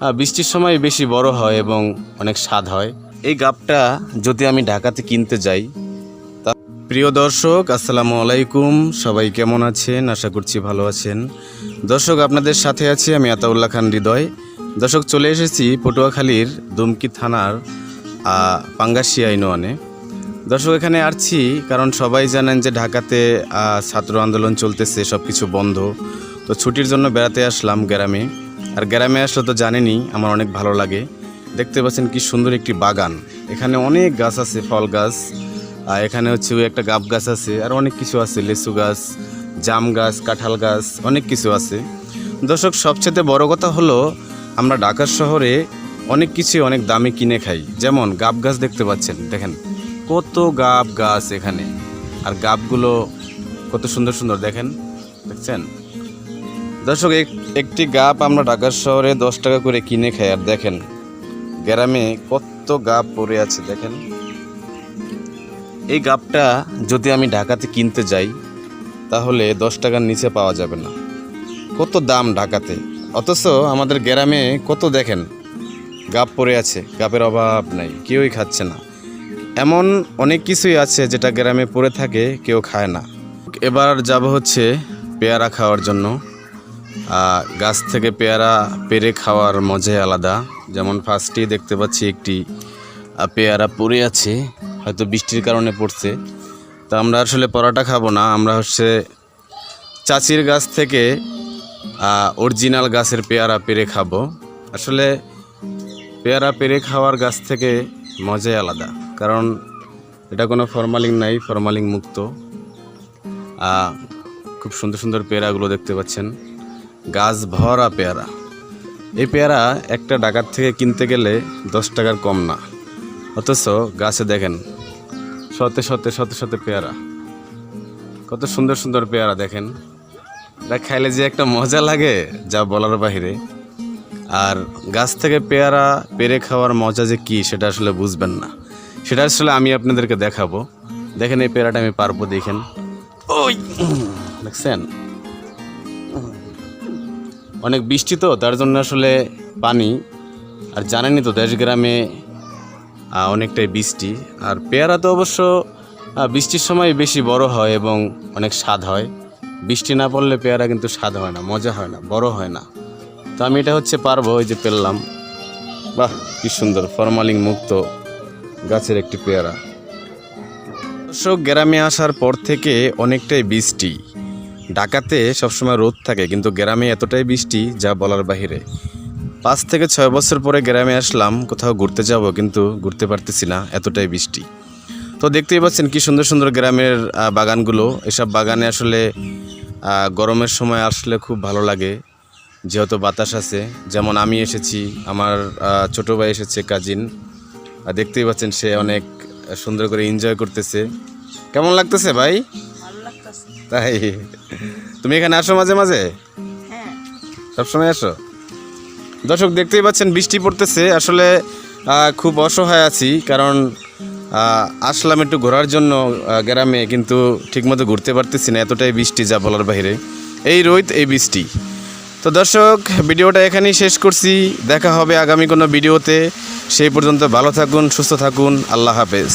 বৃষ্টির সময় বেশি বড় হয় এবং অনেক স্বাদ হয়। এই গাবটা যদি আমি ঢাকাতে কিনতে যাই তা প্রিয় দর্শক আসসালামু আলাইকুম। সবাই কেমন আছেন? আশা করছি ভালো আছেন। দর্শক আপনাদের সাথে আছি আমি আতাউল্লাহ খান হৃদয়। দর্শক চলে এসেছি পটুয়াখালীর দুমকি থানার আহ, পাঙ্গাশিয়া ইনোয়ানে। দর্শক এখানে আসছি কারণ সবাই জানেন যে ঢাকাতে ছাত্র আন্দোলন চলতেছে সব কিছু বন্ধ। তো ছুটির জন্য বেড়াতে আসলাম গ্রামে। আর গ্রামে আসলে তো জানেনই, আমার অনেক ভালো লাগে। দেখতে পাচ্ছেন কি সুন্দর একটি বাগান। এখানে অনেক গাছ আছে, ফল গাছ। আর এখানে হচ্ছে ওই একটা গাব গাছ আছে, আর অনেক কিছু আছে, লেচু গাছ, জাম গাছ, কাঁঠাল গাছ, অনেক কিছু আছে। দর্শক, সবচেয়ে বড় কথা হলো, আমরা ঢাকা শহরে অনেক কিছু অনেক দামে কিনে খাই। যেমন গাব গাছ দেখতে পাচ্ছেন, দেখেন। কত গাব গাছ এখানে। আর গাবগুলো কত সুন্দর সুন্দর, দেখেন। দেখছেন? দর্শক, এক- একটি গাপ আমরা ঢাকার শহরে দশ টাকা করে কিনে খাই, আর দেখেন, গ্রামে কত গাপ পড়ে আছে, দেখেন। এই গাপটা যদি আমি ঢাকাতে কিনতে যাই, তাহলে দশ টাকার নিচে পাওয়া যাবে না। কত দাম ঢাকাতে? অথচ আমাদের গ্রামে কত দেখেন, গাপ পড়ে আছে, গাপের অভাব নাই, কেউই খাচ্ছে না। এমন অনেক কিছুই আছে যেটা গ্রামে পড়ে থাকে, কেউ খায় না। এবার যাব হচ্ছে পেয়ারা খাওয়ার জন্য। গাছ থেকে পেয়ারা পেরে খাওয়ার মজাই আলাদা। যেমন ফার্স্টেই দেখতে পাচ্ছি একটি পেয়ারা পড়ে আছে, হয়তো বৃষ্টির কারণে পড়ছে। তা আমরা আসলে পরাটা খাব না, আমরা হচ্ছে চাচির গাছ থেকে অরিজিনাল গাছের পেয়ারা পেরে খাব। আসলে পেয়ারা পেরে খাওয়ার গাছ থেকে মজাই আলাদা, কারণ এটা কোনো ফরমালিং নাই ফরমালিং মুক্ত। খুব সুন্দর সুন্দর পেয়ারাগুলো দেখতে পাচ্ছেন। গাছ ভরা পেয়ারা। এই পেয়ারা একটা ডাকাত থেকে কিনতে গেলে দশ টাকার কম না। অথচ গাছে দেখেন, শতে শতে শতে শতে পেয়ারা। কত সুন্দর সুন্দর পেয়ারা দেখেন। এটা খাইলে যে একটা মজা লাগে, যা বলার বাহিরে। আর গাছ থেকে পেয়ারা পেরে খাওয়ার মজা যে কি, সেটা আসলে বুঝবেন না। সেটা আসলে আমি আপনাদেরকে দেখাবো। দেখেন এই পেয়ারাটা আমি পারব দেখেন। ওই, দেখছেন? অনেক বৃষ্টি তো, তার জন্য আসলে পানি। আর জানেনই তো দেশ গ্রামে অনেকটাই বৃষ্টি। আর পেয়ারা তো অবশ্য বৃষ্টির সময় বেশি বড় হয় এবং অনেক স্বাদ হয়। বৃষ্টি না পড়লে পেয়ারা কিন্তু স্বাদ হয় না, মজা হয় না, বড় হয় না। তো আমি এটা হচ্ছে পারব, ওই যে পেলাম বাহ, কি সুন্দর ফরমালিং মুক্ত গাছের একটি পেয়ারা। দর্শক, গ্রামে আসার পর থেকে অনেকটাই বৃষ্টি। ঢাকাতে সবসময় রোদ থাকে, কিন্তু গ্রামে এতটাই বৃষ্টি যা বলার বাহিরে। পাঁচ থেকে ছয় বছর পরে গ্রামে আসলাম, কোথাও ঘুরতে যাব, কিন্তু ঘুরতে পারতেছি না, এতটাই বৃষ্টি। তো দেখতেই পাচ্ছেন কি সুন্দর সুন্দর গ্রামের বাগানগুলো। এসব বাগানে আসলে গরমের সময় আসলে খুব ভালো লাগে, যেহেতু বাতাস আছে। যেমন আমি এসেছি, আমার ছোটো ভাই এসেছে, কাজিন। দেখতেই পাচ্ছেন সে অনেক সুন্দর করে এনজয় করতেছে। কেমন লাগতেছে ভাই? তাই? তুমি এখানে আসো মাঝে মাঝে? হ্যাঁ। সবসময় আসো? দর্শক দেখতেই পাচ্ছেন বৃষ্টি পড়তেছে। আসলে খুব অসহায় আছি কারণ আসলাম একটু ঘোরার জন্য গ্রামে কিন্তু ঠিকমতো ঘুরতে পারতেছি না এতটাই বৃষ্টি যা বলার বাইরে। এই রোদ এই বৃষ্টি। তো দর্শক ভিডিওটা এখানেই শেষ করছি। দেখা হবে আগামী কোনো ভিডিওতে। সেই পর্যন্ত ভালো থাকুন সুস্থ থাকুন। আল্লাহ হাফেজ।